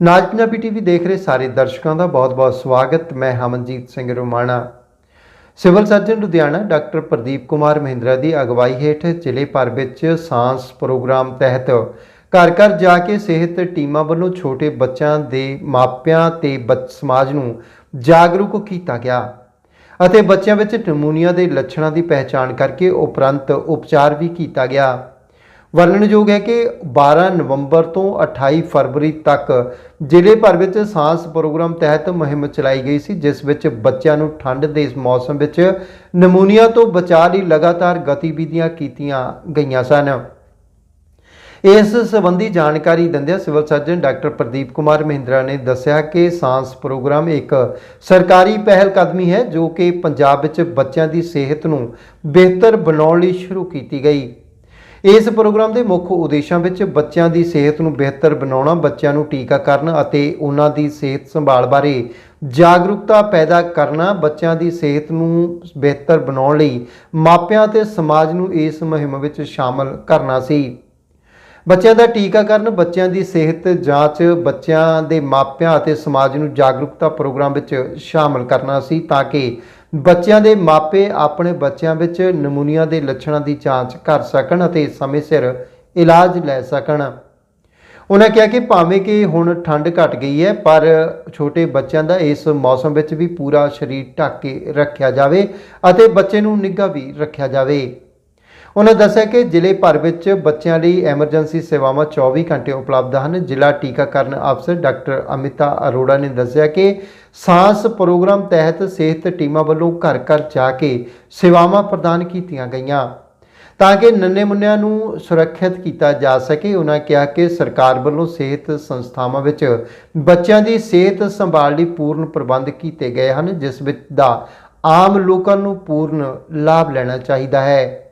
ਨਾਜ Punjabi TV ਦੇਖ ਰਹੇ ਸਾਰੇ ਦਰਸ਼ਕਾਂ ਦਾ ਬਹੁਤ-ਬਹੁਤ ਸਵਾਗਤ। ਮੈਂ Hamanjit Singh Romana. Civil surgeon Ludhiana doctor Pradeep Kumar Mahindra ਦੀ ਅਗਵਾਈ ਹੇਠ ਜ਼ਿਲ੍ਹੇ ਭਰ ਵਿੱਚ ਸਾਂਸ ਪ੍ਰੋਗਰਾਮ ਤਹਿਤ ਘਰ ਘਰ ਜਾ ਕੇ ਸਿਹਤ ਟੀਮਾਂ ਵੱਲੋਂ ਛੋਟੇ ਬੱਚਿਆਂ ਦੇ ਮਾਪਿਆਂ ਤੇ ਬੱਚ, ਸਮਾਜ ਨੂੰ ਜਾਗਰੂਕ ਕੀਤਾ ਗਿਆ ਅਤੇ ਬੱਚਿਆਂ ਵਿੱਚ ਨਮੂਨੀਆ ਦੇ ਲੱਛਣਾਂ ਦੀ ਪਹਿਚਾਣ ਕਰਕੇ ਉਪਰੰਤ ਉਪਚਾਰ ਵੀ ਕੀਤਾ ਗਿਆ। ਵਰਣਨਯੋਗ ਹੈ ਕਿ 12 ਨਵੰਬਰ ਤੋਂ 28 ਫਰਵਰੀ ਤੱਕ ਜ਼ਿਲ੍ਹੇ ਭਰ ਵਿੱਚ ਸਾਂਸ ਪ੍ਰੋਗਰਾਮ ਤਹਿਤ ਮੁਹਿੰਮ ਚਲਾਈ ਗਈ ਸੀ, ਜਿਸ ਵਿੱਚ ਬੱਚਿਆਂ ਨੂੰ ਠੰਡ ਦੇ ਇਸ ਮੌਸਮ ਵਿੱਚ ਨਮੂਨੀਆ ਤੋਂ ਬਚਾਅ ਲਈ ਲਗਾਤਾਰ ਗਤੀਵਿਧੀਆਂ ਕੀਤੀਆਂ ਗਈਆਂ ਸਨ। ਇਸ ਸੰਬੰਧੀ ਜਾਣਕਾਰੀ ਦਿੰਦਿਆਂ civil surgeon doctor Pradeep Kumar Mahindra ਨੇ ਦੱਸਿਆ ਕਿ ਸਾਂਸ ਪ੍ਰੋਗਰਾਮ ਇੱਕ ਸਰਕਾਰੀ ਪਹਿਲ ਕਦਮੀ ਹੈ, ਜੋ ਕਿ ਪੰਜਾਬ ਵਿੱਚ ਬੱਚਿਆਂ ਦੀ ਸਿਹਤ ਨੂੰ ਬਿਹਤਰ ਬਣਾਉਣ ਲਈ ਸ਼ੁਰੂ ਕੀਤੀ ਗਈ। ਇਸ ਪ੍ਰੋਗਰਾਮ ਦੇ ਮੁੱਖ ਉਦੇਸ਼ਾਂ ਵਿੱਚ ਬੱਚਿਆਂ ਦੀ ਸਿਹਤ ਨੂੰ ਬਿਹਤਰ ਬਣਾਉਣਾ, ਬੱਚਿਆਂ ਨੂੰ ਟੀਕਾਕਰਨ ਅਤੇ ਉਹਨਾਂ ਦੀ ਸਿਹਤ ਸੰਭਾਲ ਬਾਰੇ ਜਾਗਰੂਕਤਾ ਪੈਦਾ ਕਰਨਾ, ਬੱਚਿਆਂ ਦੀ ਸਿਹਤ ਨੂੰ ਬਿਹਤਰ ਬਣਾਉਣ ਲਈ ਮਾਪਿਆਂ ਅਤੇ ਸਮਾਜ ਨੂੰ ਇਸ ਮੁਹਿੰਮ ਵਿੱਚ ਸ਼ਾਮਲ ਕਰਨਾ ਸੀ। ਬੱਚਿਆਂ ਦਾ ਟੀਕਾਕਰਨ, ਬੱਚਿਆਂ ਦੀ ਸਿਹਤ ਜਾਂਚ, ਬੱਚਿਆਂ ਦੇ ਮਾਪਿਆਂ ਅਤੇ ਸਮਾਜ ਨੂੰ ਜਾਗਰੂਕਤਾ ਪ੍ਰੋਗਰਾਮ ਵਿੱਚ ਸ਼ਾਮਲ ਕਰਨਾ ਸੀ ਤਾਂ ਕਿ ਬੱਚਿਆਂ ਦੇ ਮਾਪੇ ਆਪਣੇ ਬੱਚਿਆਂ ਵਿੱਚ ਨਮੂਨੀਆ ਦੇ ਲੱਛਣਾਂ ਦੀ ਜਾਂਚ ਕਰ ਸਕਣ ਅਤੇ ਸਮੇਂ ਸਿਰ ਇਲਾਜ ਲੈ ਸਕਣ। ਉਹਨਾਂ ਕਿਹਾ ਕਿ ਭਾਵੇਂ ਕਿ ਹੁਣ ਠੰਡ ਘਟ ਗਈ ਹੈ, ਪਰ ਛੋਟੇ ਬੱਚਿਆਂ ਦਾ ਇਸ ਮੌਸਮ ਵਿੱਚ ਵੀ ਪੂਰਾ ਸਰੀਰ ਢੱਕ ਕੇ ਰੱਖਿਆ ਜਾਵੇ ਅਤੇ ਬੱਚੇ ਨੂੰ ਨਿੱਘਾ ਵੀ ਰੱਖਿਆ ਜਾਵੇ। ਉਹਨਾਂ ਦੱਸਿਆ ਕਿ ਜ਼ਿਲ੍ਹੇ ਭਰ ਵਿੱਚ ਬੱਚਿਆਂ ਲਈ ਐਮਰਜੈਂਸੀ ਸੇਵਾਵਾਂ 24 ਘੰਟੇ ਉਪਲਬਧ ਹਨ। ਜ਼ਿਲ੍ਹਾ ਟੀਕਾਕਰਨ ਅਫਸਰ ਡਾਕਟਰ ਅਮਿਤਾ ਅਰੋੜਾ ਨੇ ਦੱਸਿਆ ਕਿ ਸਾਂਸ ਪ੍ਰੋਗਰਾਮ ਤਹਿਤ ਸਿਹਤ ਟੀਮਾਂ ਵੱਲੋਂ ਘਰ ਘਰ ਜਾ ਕੇ ਸੇਵਾਵਾਂ ਪ੍ਰਦਾਨ ਕੀਤੀਆਂ ਗਈਆਂ। ਤਾਂ ਕਿ ਨੰਨੇ ਮੁੰਨਿਆਂ ਨੂੰ ਸੁਰੱਖਿਅਤ ਕੀਤਾ ਜਾ ਸਕੇ, ਉਹਨਾਂ ਕਿਹਾ ਕਿ ਸਰਕਾਰ ਵੱਲੋਂ ਸਿਹਤ ਸੰਸਥਾਵਾਂ ਵਿੱਚ ਬੱਚਿਆਂ ਦੀ ਸਿਹਤ ਸੰਭਾਲ ਲਈ ਪੂਰਨ ਪ੍ਰਬੰਧ ਕੀਤੇ ਗਏ ਹਨ, ਜਿਸ ਵਿੱਚ ਦਾ ਆਮ ਲੋਕਾਂ ਨੂੰ ਪੂਰਨ ਲਾਭ ਲੈਣਾ ਚਾਹੀਦਾ ਹੈ।